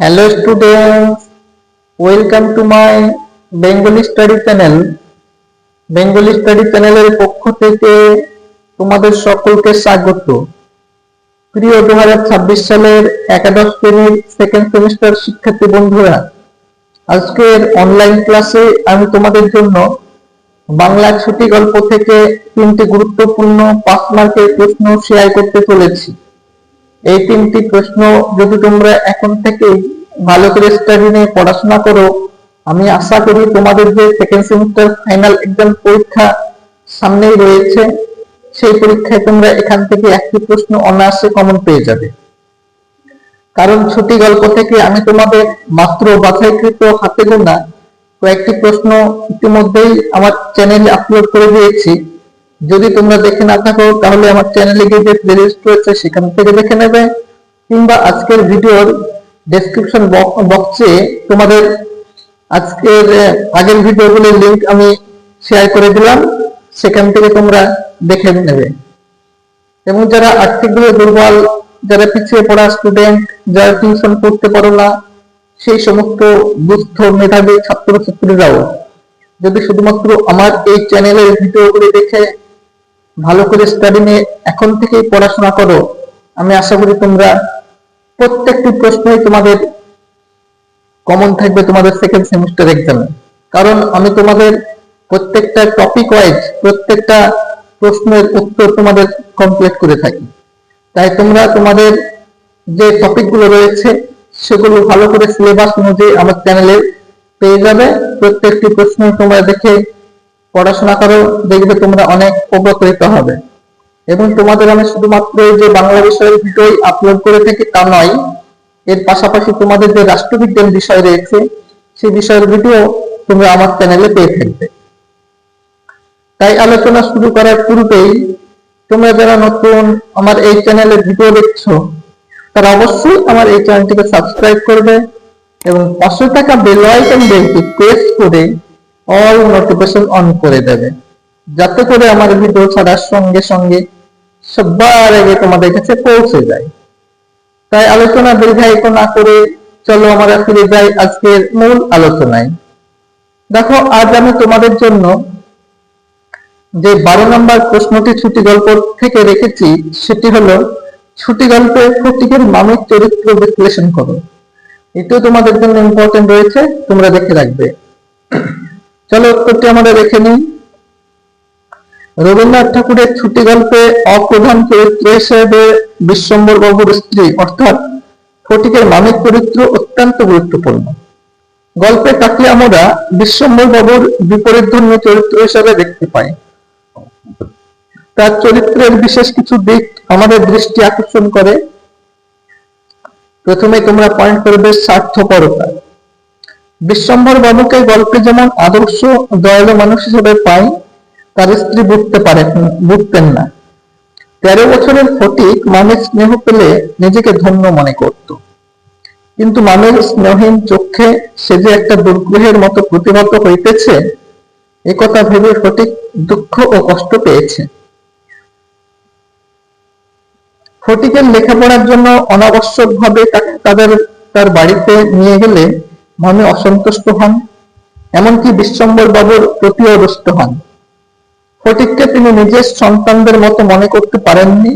Hello students, welcome to my Bengali study channel. Bengali study চ্যানেলের পক্ষ থেকে তোমাদের সকলকে স্বাগত। প্রিয় দু সালের একাদশ শ্রেণির সেকেন্ড সেমিস্টার শিক্ষার্থী বন্ধুরা আজকের অনলাইন ক্লাসে আমি তোমাদের জন্য বাংলা ছুটি গল্প থেকে তিনটি গুরুত্বপূর্ণ পাঁচ মার্কের প্রশ্ন শেয়ার করতে চলেছি। এই তিনটি প্রশ্ন যদি তোমরা এখন থেকে ভালো করে স্টাডি নিয়ে পড়াশোনা করো, আমি আশা করি তোমাদের যে সেকেন্ড সেমিস্টার ফাইনাল এক্সাম পরীক্ষা সামনেই রয়েছে, সেই পরীক্ষায় তোমরা এখান থেকে একটি প্রশ্ন অনায়াসে কমন পেয়ে যাবে। কারণ ছুটি গল্প থেকে আমি তোমাদের মাত্র বাছাইকৃত হাতে গোনা কয়েকটি প্রশ্ন ইতিমধ্যেই আমার চ্যানেলে আপলোড করে দিয়েছি। যদি তোমরা দেখে না থাকো, তাহলে আমার চ্যানেলে গিয়ে যে প্লেলিস্ট রয়েছে, সেখান থেকে দেখে নেবে। কিংবা আজকের ভিডিওর ডেসক্রিপশন বক্সে তোমাদের আজকের আগের ভিডিওগুলোর লিংক আমি শেয়ার করে দিলাম। সেখান থেকে তোমরা দেখে নেবে। এবং যারা আর্থিকভাবে দুর্বল, যারা পিছিয়ে পড়া স্টুডেন্ট যারা টিউশন করতে পারো না, সেই সমস্ত দুস্থ মেধাবী ছাত্রছাত্রীরাও, যদি শুধুমাত্র আমার এই চ্যানেলের ভিডিওগুলি দেখে ভালো করে স্টাডি নিয়ে এখন থেকেই পড়াশোনা করো। আমি আশা করি তোমরা প্রত্যেকটি প্রশ্নই তোমাদের কমন থাকবে তোমাদের সেকেন্ড সেমিস্টার এক্সামে কারণ আমি তোমাদের প্রত্যেকটা টপিক ওয়াইজ প্রত্যেকটা প্রশ্নের উত্তর তোমাদের কমপ্লিট করে থাকি। তাই তোমরা তোমাদের যে টপিকগুলো রয়েছে, সেগুলো ভালো করে সিলেবাস অনুযায়ী আমার চ্যানেলে পেয়ে যাবে। প্রত্যেকটি প্রশ্ন তোমরা দেখে পড়াশোনা করো, দেখবে তোমরা অনেক উপকৃত হবে। এবং তোমাদের আমি শুধুমাত্র যে বাংলা বিষয়ের ভিডিওই আপলোড করে থাকি তা নয়, এর পাশাপাশি তোমাদের যে রাষ্ট্রবিজ্ঞান বিষয় রয়েছে সেই বিষয়ের ভিডিও তোমরা আমার চ্যানেলে পেয়ে থাকবে। তাই আলোচনা শুরু করার পূর্বেই তোমরা যারা নতুন আমার এই চ্যানেলে ভিডিও দেখছ, তারা অবশ্যই আমার এই চ্যানেলটিকে সাবস্ক্রাইব করবে এবং পাশে থাকা বেল আইকন বেলটি প্রেস করে অল নোটিফিকেশন অন করে দেবে। যাতে করে আমার ভিডিও ছাড়ার সঙ্গে সঙ্গে সবার আগে তোমাদের কাছে পৌঁছে যায়। তাই আলোচনা দীর্ঘায়িত না করে চলো আমরা ফিরে যাই আজকের মূল আলোচনায়। দেখো, আজ আমি তোমাদের জন্য যে বারো নম্বর প্রশ্নটি ছুটি গল্প থেকে রেখেছি, সেটি হলো, ছুটি গল্পে ফটিকের মামির চরিত্র বিশ্লেষণ করো। এটিও তোমাদের জন্য ইম্পর্টেন্ট রয়েছে, তোমরা দেখে রাখবে। চলো উত্তরটি আমরা দেখে নিই। রবীন্দ্রনাথ ঠাকুরের ছুটি গল্পে অপ্রধান চরিত্র হিসেবে বিশ্বম্বর বাবুর স্ত্রী, অর্থাৎ ফটিকের মামিক চরিত্র অত্যন্ত গুরুত্বপূর্ণ। গল্পে তাকে আমরা বিশ্বম্বর বাবুর বিপরীত ধর্মী চরিত্র হিসেবে দেখতে পাই। তার চরিত্রের বিশেষ কিছু দিক আমাদের দৃষ্টি আকর্ষণ করে। প্রথমে তোমরা পয়েন্ট করবে স্বার্থপরতা। বিশ্বম্বর বাবুকে গল্পে যেমন আদর্শ দয়ালু মানুষ হিসেবে পাই, তার স্ত্রী বুঝতে পারেন বুঝতেন না। তেরো বছরের ফটিক মামের স্নেহ পেলে নিজেকে ধন্য মনে করত। কিন্তু মামের স্নেহহীন চোখে সে যে একটা দুর্গ্রহের মতো প্রতিহত হইতেছে একথা ভেবে ফটিক দুঃখ ও কষ্ট পেয়েছে। ফটিকের লেখাপড়ার জন্য অনাবশ্যক ভাবে তাদের, তার বাড়িতে নিয়ে গেলে মামি অসন্তুষ্ট হন, এমনকি বিশ্বম্বর বাবুর প্রতিও রুষ্ট হন। ফটিককে তিনি নিজের সন্তানদের মতো মনে করতে পারেননি।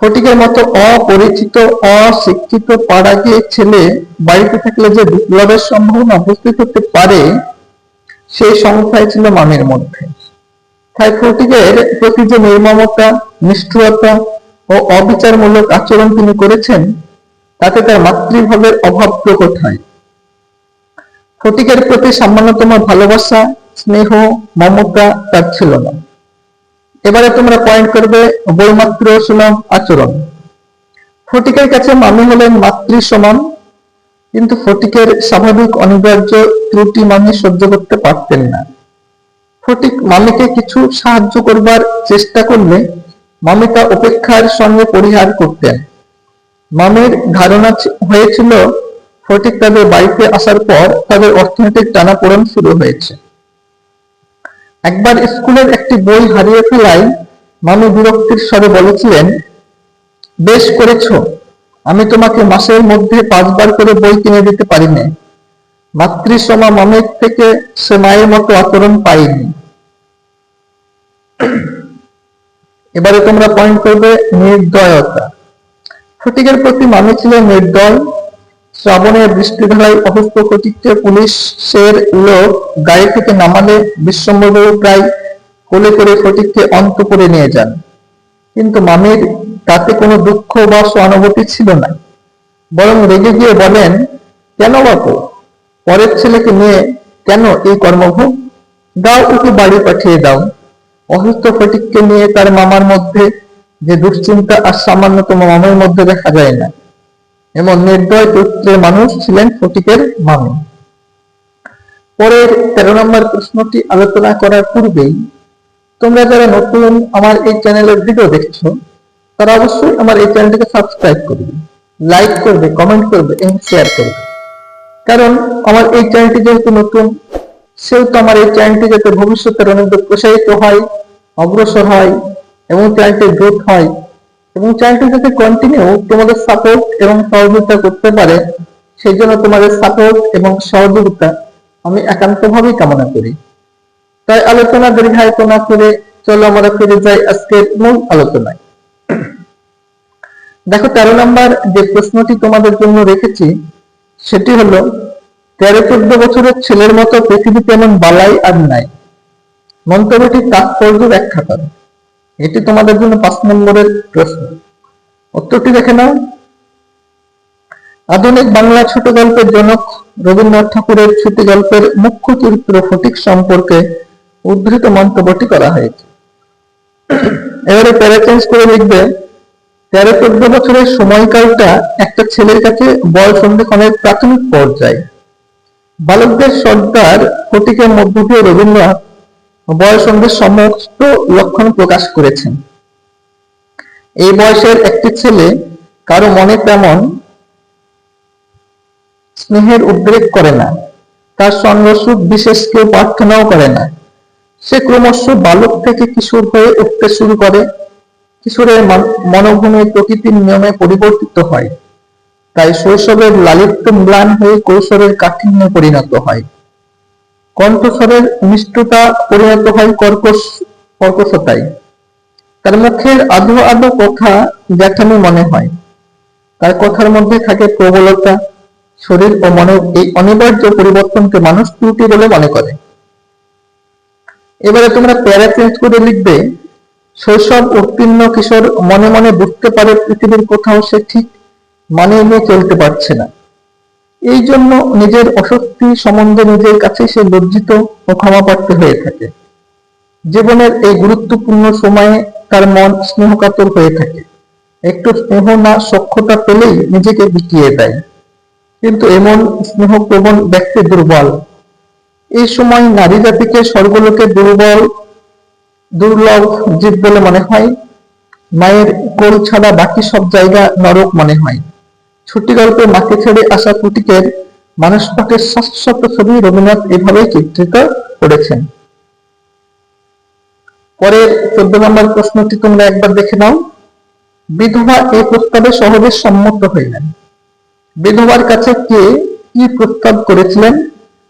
ফটিকের মতো অপরিচিত, অশিক্ষিত পাড়া গিয়ে ছেলে বাড়িতে থাকলে যে বিপ্লবের সম্ভাবনা উপস্থিত হতে পারে, সেই সংখ্যায় ছিল মামির মধ্যে। তাই ফটিকের প্রতি যে নির্মমতা, নিষ্ঠুরতা ও অবিচারমূলক আচরণ তিনি করেছেন, তাতে তার মাতৃভাবের অভাব প্রকট হয়। ফটিকের প্রতি সামান্যতম ভালোবাসা, স্নেহ, মমতা তার ছিল না। এবারে তোমরা পয়েন্ট করবে বৈমাত্র সুলভ আচরণ। ফটিকের কাছে মামি হলেন মাতৃ সমান, কিন্তু ফটিকের স্বাভাবিক অনিবার্য ত্রুটি মামি সহ্য করতে পারতেন না। ফটিক মামিকে কিছু সাহায্য করবার চেষ্টা করলে মামি তা উপেক্ষার সঙ্গে পরিহার করতেন। মামির ধারণা হয়েছিল ফটিক তাদের বাড়িতে আসার পর তাদের অর্থনৈতিক টানাপোড়েন শুরু হয়েছে। একবার স্কুলের একটি বই হারিয়ে ফেলায় মামি বিরক্তির স্বরে বলেছিলেন, বেশ করেছ। আমি তোমাকে মাসের মধ্যে পাঁচবার করে বই কিনে দিতে পারি না মাতৃসমা মামের থেকে সে মায়ের মতো আচরণ পাইনি। এবারে তোমরা পয়েন্ট করবে নির্দয়তা। ফটিকের প্রতি মামি ছিলেন নির্দয় শ্রাবণের বৃষ্টিধারায় অসুস্থ ফটিককে পুলিশের লোক গাড়ি থেকে নামালে বিশ্বম্বরবাবু প্রায় কোলে করে ফটিককে করে নিয়ে যান। কিন্তু মামির তাতে কোনো দুঃখ বা সহানুভূতি ছিল না। বরং রেগে গিয়ে বলেন, কেন বাপু? পরের ছেলেকে নিয়ে কেন এই কর্মভোগ? দাও ওকে বাড়ি পাঠিয়ে দাও। অসুস্থ ফটিককে নিয়ে তার মামার মধ্যে যে দুশ্চিন্তা আর সামান্যতম মামার মধ্যে দেখা যায় না। এমন নির্দয় চরিত্রের মানুষ ছিলেন ফটিকের মামি পরের তেরো নম্বর প্রশ্নটি আলোচনা করার পূর্বেই তোমরা যারা নতুন আমার এই চ্যানেলের ভিডিও দেখছ, তারা অবশ্যই আমার এই চ্যানেলটিকে সাবস্ক্রাইব করবে লাইক করবে কমেন্ট করবে এবং শেয়ার করবে। কারণ আমার এই চ্যানেলটি যেহেতু নতুন, সেহেতু আমার এই চ্যানেলটি যাতে ভবিষ্যতের অনেক প্রসারিত হয়, অগ্রসর হয়, এবং চ্যানেলটি গ্রোথ হয় এবং চ্যানেলটি যাতে কন্টিনিউ তোমাদের সাপোর্ট এবং সহযোগিতা করতে পারে সেই জন্য তোমাদের সাপোর্ট এবং সহযোগিতা আমি একান্তভাবেই কামনা করি। তাই আলোচনা দীর্ঘায়িত না করে চলো আমরা ফিরে যাই আজকের মূল আলোচনায়। দেখো তেরো নম্বর যে প্রশ্নটি তোমাদের জন্য রেখেছি, সেটি হলো, তেরো চোদ্দ বছরের ছেলের মতো পৃথিবীতে এমন বালাই আর নাই। মন্তব্যটির তাৎপর্য ব্যাখ্যা করো। এটি তোমাদের জন্য পাঁচ নম্বরের প্রশ্ন। উত্তরটি দেখে নাও। আধুনিক বাংলা ছোট গল্পের জনক রবীন্দ্রনাথ ঠাকুরের স্মৃতি গল্পের মুখ্য চরিত্র ফটিক সম্পর্কে উদ্ধৃত মন্তব্যটি করা হয়েছে। এবারে প্যারা চেঞ্জ করে লিখবে, তেরো চোদ্দ বছরের সময়কালটা একটা ছেলের কাছে বয়স সন্ধিক্ষণের প্রাথমিক পর্যায়ে। বালকদের সর্দার ফটিকের মধ্য দিয়ে রবীন্দ্রনাথ বয়সন্ধির সমস্ত লক্ষণ প্রকাশ করেছেন। এই বয়সের একটি ছেলে কারও মনে তেমন স্নেহের উদ্রেক করে না, তার সঙ্গে সুখ বিশেষ কেউ প্রার্থনাও করে না। সে ক্রমশ বালক থেকে কিশোর হয়ে উঠতে শুরু করে। কিশোরের মনোভূমি প্রকৃতির নিয়মে পরিবর্তিত হয়। তাই শৈশবের লালিত্য ম্লান হয়ে কৈশোরের কাঠিন্যে পরিণত হয়। কণ্ঠস্বরের মিষ্টতা পরিণত হয় কর্কশ, কর্কশতায়। তার মুখের আধো আধো কথা জ্যাঠামি মনে হয়। তার কথার মধ্যে থাকে প্রবলতা, শরীর ও মনের এই অনিবার্য পরিবর্তনকে মানুষ ত্রুটি বলে মনে করে। এবারে তোমরা প্যারা চেঞ্জ করে লিখবে, শৈশব উত্তীর্ণ কিশোর মনে মনে বুঝতে পারে পৃথিবীর কোথাও সে ঠিক মানে নিয়ে চলতে পারছে না। এই জন্য নিজের অশক্তি সম্বন্ধে নিজের কাছে সে লজ্জিত ও ক্ষমাপ্রাপ্ত হয়ে থাকে। জীবনের এই গুরুত্বপূর্ণ সময়ে তার মন স্নেহকাতর হয়ে থাকে। একটু স্নেহ না সক্ষতা পেলেই নিজেকে বিকিয়ে দেয়। কিন্তু এমন স্নেহপ্রবণ ব্যক্তি দুর্বল। এই সময় নারী জাতিকে স্বর্গলোকে দুর্বল, দুর্লভ জীব বলে মনে হয়। মায়ের কোল ছাড়া বাকি সব জায়গা নরক মনে হয়। ছুটি গল্পে মাকে ছেড়ে আসা কুটিকের মানুষটাকে শাশ্বত ছবি রবীন্দ্রনাথ এভাবেই চিত্রিত করেছেন। পরের চোদ্দ নম্বর প্রশ্নটি তোমরা একবার দেখে নাও। বিধবা এই প্রস্তাবে সহজে সম্মত হইলেন। বিধবার কাছে কে কি প্রস্তাব করেছিলেন?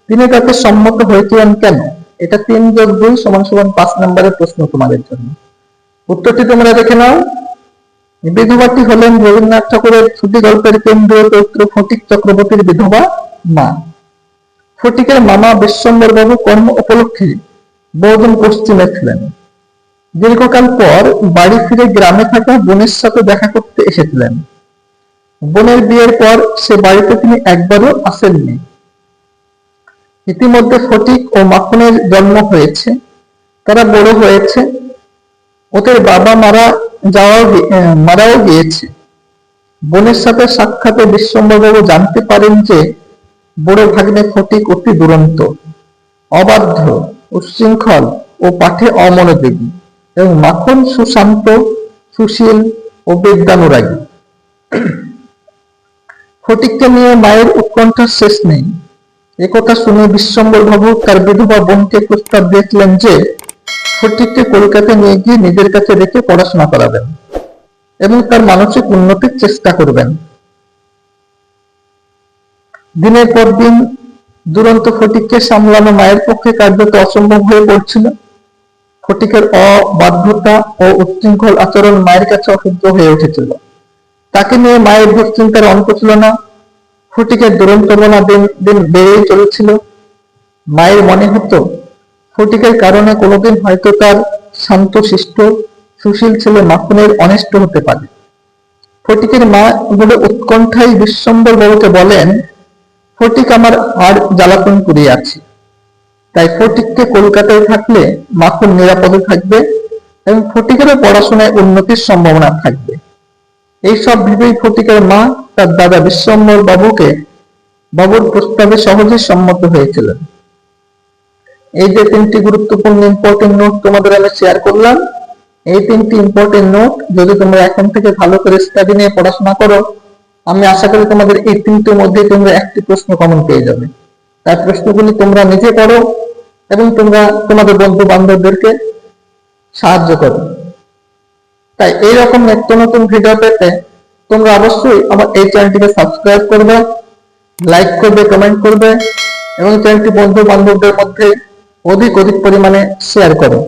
তিনি তাতে সম্মত হয়েছিলেন কেন? এটা তিন যোগ দুই সমান সমান পাঁচ নম্বরের প্রশ্ন তোমাদের জন্য। উত্তরটি তোমরা দেখে নাও। বিধবাটি হলেন রবীন্দ্রনাথ ঠাকুরের ছুটি গল্পের কেন্দ্রীয় চরিত্র ফটিক চক্রবর্তীর বিধবা মা। ফটিকের মামা বিশ্বম্বর বাবু কর্ম উপলক্ষে বহুদিন পশ্চিমে ছিলেন। দীর্ঘকাল পর বাড়ি ফিরে গ্রামে থাকা বোনের সাথে দেখা করতে এসেছিলেন। বোনের বিয়ের পর সে বাড়িতে তিনি একবারও আসেননি। ইতিমধ্যে ফটিক ও মাখনের জন্ম হয়েছে, তারা বড় হয়েছে। ওদের বাবা মারা যাওয়াও মারাও গিয়েছে। বোনের সাথে সাক্ষাতে বিশ্বম্বরবাবু জানতে পারেন যে, বড় ভাগ্নে ফটিক অতি দুরন্ত, অবাধ্য, উচ্ছৃঙ্খল ও পাঠে অমনোযোগী এবং মাখন সুশান্ত, সুশীল ও বিদ্যানুরাগী। ফটিককে নিয়ে মায়ের উৎকণ্ঠার শেষ নেই। একথা শুনে বিশ্বম্বর বাবু তার বিধবা বোনকে প্রস্তাব দিয়েছিলেন যে ফটিককে কলকাতা নিয়ে গিয়ে নিজের কাছে রেখে পড়াশোনা করাবেন এবং তার মানসিক উন্নতির চেষ্টা করবেন। দিনের পর দিন দুরন্ত ফটিককে সামলানো মায়ের পক্ষে কার্যত অসম্ভব হয়ে পড়ছিল। ফটিকের অবাধ্যতা ও উচ্ছৃঙ্খল আচরণ মায়ের কাছে অসহ্য হয়ে উঠেছিল। তাকে নিয়ে মায়ের দুশ্চিন্তার অন্ত ছিল না ফটিকের দুরন্তপনা দিন দিন বেড়েই চলেছিল। মায়ের মনে হতো ফটিকের কারণে কোনোদিন হয়তো তার শান্ত, শিষ্ট, সুশীল ছেলে মাখনের অনিষ্ট হতে পারে। ফটিকের মা বলে উৎকণ্ঠায় বিশ্বম্বর বাবুকে বলেন, ফটিক আমার হাড় জ্বালাতন করিয়ে আছে। তাই ফটিককে কলকাতায় থাকলে মাখন নিরাপদে থাকবে এবং ফটিকেরও পড়াশোনায় উন্নতির সম্ভাবনা থাকবে। এইসব ভেবেই ফটিকের মা তার দাদা বিশ্বম্বর বাবুকে বাবুর প্রস্তাবে সহজে সম্মত হয়েছিলেন। এই যে তিনটি গুরুত্বপূর্ণ ইম্পর্টেন্ট নোট তোমাদের আমি শেয়ার করলাম, এই তিনটি ইম্পর্টেন্ট নোট যদি তোমরা এখন থেকে ভালো করে স্টাডি নিয়ে পড়াশোনা করো, আমি আশা করি তোমাদের এই তিনটির মধ্যে তোমরা একটি প্রশ্ন কমন পেয়ে যাবে। তাই প্রশ্নগুলি তোমরা নিজে করো এবং তোমরা তোমাদের বন্ধু বান্ধবদেরকে সাহায্য করো। তাই এইরকম নিত্য নতুন ভিডিও পেতে তোমরা অবশ্যই আমার এই চ্যানেলটিকে সাবস্ক্রাইব করবে লাইক করবে কমেন্ট করবে এবং চ্যানেলটি বন্ধু বান্ধবদের মধ্যে অধিক অধিক পরিমাণে শেয়ার করো।